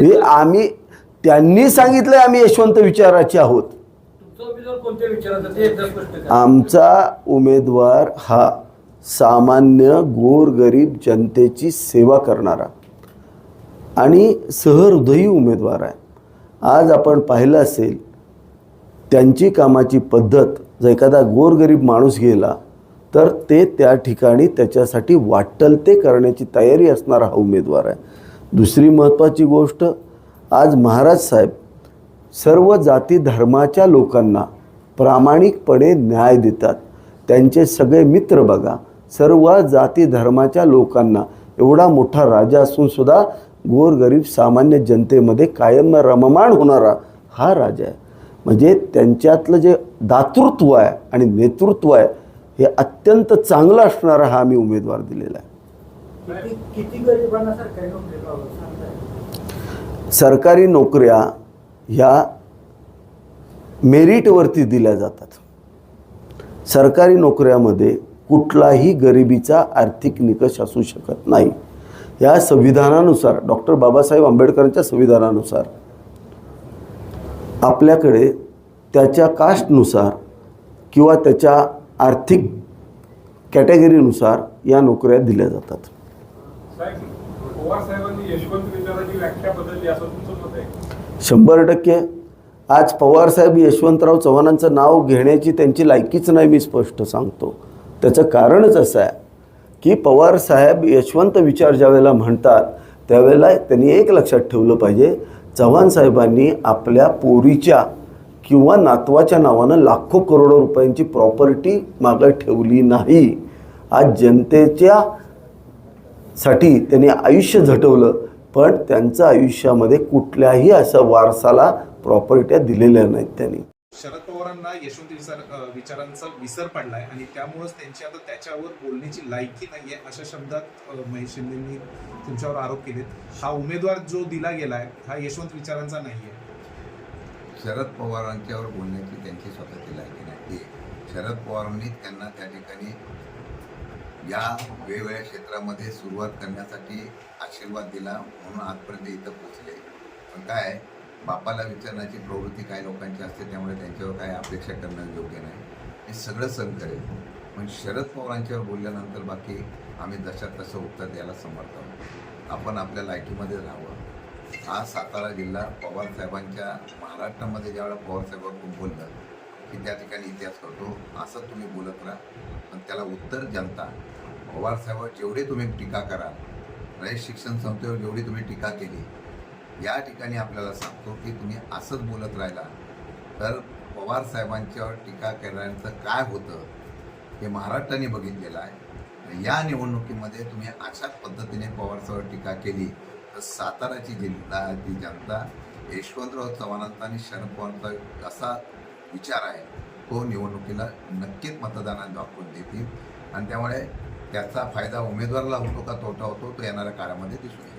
हे आम्ही त्यांनी सांगितलं आम्ही यशवंत विचाराचे आहोत. आमचा उमेदवार हा सामान्य गोरगरीब जनतेची सेवा करणारा आणि सहृदयी उमेदवार आहे. आज आपण पाहिलं असेल त्यांची कामाची पद्धत जर एखादा गोरगरीब माणूस गेला तर ते त्या ठिकाणी त्याच्यासाठी वाटल ते करण्याची तयारी असणारा हा उमेदवार आहे. दुसरी महत्त्वाची गोष्ट आज महाराज साहेब सर्व जाती धर्माच्या लोकांना प्रामाणिकपणे न्याय देतात. त्यांचे सगळे मित्र बघा सर्व जाती धर्माच्या लोकांना एवढा मोठा राजा असून सुद्धा गोरगरीब सामान्य जनतेमध्ये कायम रममाण होणारा हा राजा आहे. म्हणजे त्यांच्यातलं जे दातृत्व आहे आणि नेतृत्व आहे हे अत्यंत चांगलं असणारा हा आम्ही उमेदवार दिलेला आहे. सरकारी नोकऱ्या ह्या मेरिटवरती दिल्या जातात. सरकारी नोकऱ्यामध्ये कुठलाही गरिबीचा आर्थिक निकष असू शकत नाही. या संविधानानुसार डॉक्टर बाबासाहेब आंबेडकरांच्या संविधानानुसार आपल्याकडे त्याच्या कास्टनुसार किंवा त्याच्या आर्थिक कॅटेगरीनुसार या नोकऱ्या दिल्या जातात. शंभर टक्के. आज पवारसाहेब यशवंतराव चव्हाणांचं नाव घेण्याची त्यांची लायकीच नाही मी स्पष्ट सांगतो. त्याचं कारणच असं आहे की पवारसाहेब यशवंत विचार ज्यावेळेला म्हणतात त्यावेळेला त्यांनी एक लक्षात ठेवलं पाहिजे चव्हाण साहेबांनी आपल्या पोरीच्या किंवा नातवाच्या नावानं लाखो करोडो रुपयांची प्रॉपर्टी मागं ठेवली नाही. आज जनतेच्या साठी त्यांनी आयुष्य झटवलं पण त्यांचं आयुष्यामध्ये कुठल्याही असं वारसाला प्रॉपर्ट्या दिलेल्या नाहीत त्यांनी. शरद पवारांना यशवंत विचार विचारांचा विसर पडलाय आणि त्यामुळेच त्यांची आता त्याच्यावर बोलण्याची लायकी नाहीये अशा शब्दात महेश शिंदेंनी तुमच्यावर आरोप केलेत. हा उमेदवार जो दिला गेलाय हा यशवंत विचारांचा नाहीये. शरद पवारांच्यावर बोलण्याची त्यांची स्वतःची लायकी नाही शरद पवारांनी त्यांना त्या ठिकाणी या वेगवेगळ्या क्षेत्रामध्ये सुरुवात करण्यासाठी आशीर्वाद दिला म्हणून आजपर्यंत इथं पोचले पण काय बापाला विचारण्याची प्रवृत्ती काही लोकांची असते त्यामुळे त्यांच्यावर काही अपेक्षा करणं योग्य नाही. हे सगळं सहन करेल. पण शरद पवारांच्यावर बोलल्यानंतर बाकी आम्ही जशात तसं उत्तर द्यायला समर्थ आहोत. आपण आपल्या लायकीमध्ये राहावं. हा सातारा जिल्हा पवारसाहेबांच्या महाराष्ट्रामध्ये ज्यावेळेला पवारसाहेबांकडून बोललं की त्या ठिकाणी इतिहास करतो. असं तुम्ही बोलत राहा. पण त्याला उत्तर जनता पवारसाहेबांवर जेवढे तुम्ही टीका करा रयत शिक्षण संस्थेवर जेवढी तुम्ही टीका केली या ठिकाणी आपल्याला सांगतो की तुम्ही असंच बोलत राहिला. तर पवार साहेबांच्यावर टीका करण्याचं काय होतं हे महाराष्ट्राने बघितलेलं आहे. या निवडणुकीमध्ये तुम्ही अशाच पद्धतीने पवारसाहेबांवर टीका केली तर साताराची जिल्ह्याची जनता यशवंतराव चव्हाणांचा आणि शरद पवारचा कसा विचार आहे. तो निवडणुकीला नक्कीच मतदानाने दाखवून देतील. आणि त्यामुळे त्याचा फायदा उमेदवाराला होतो का तोटा होतो तो येणाऱ्या काळामध्ये दिसून येईल.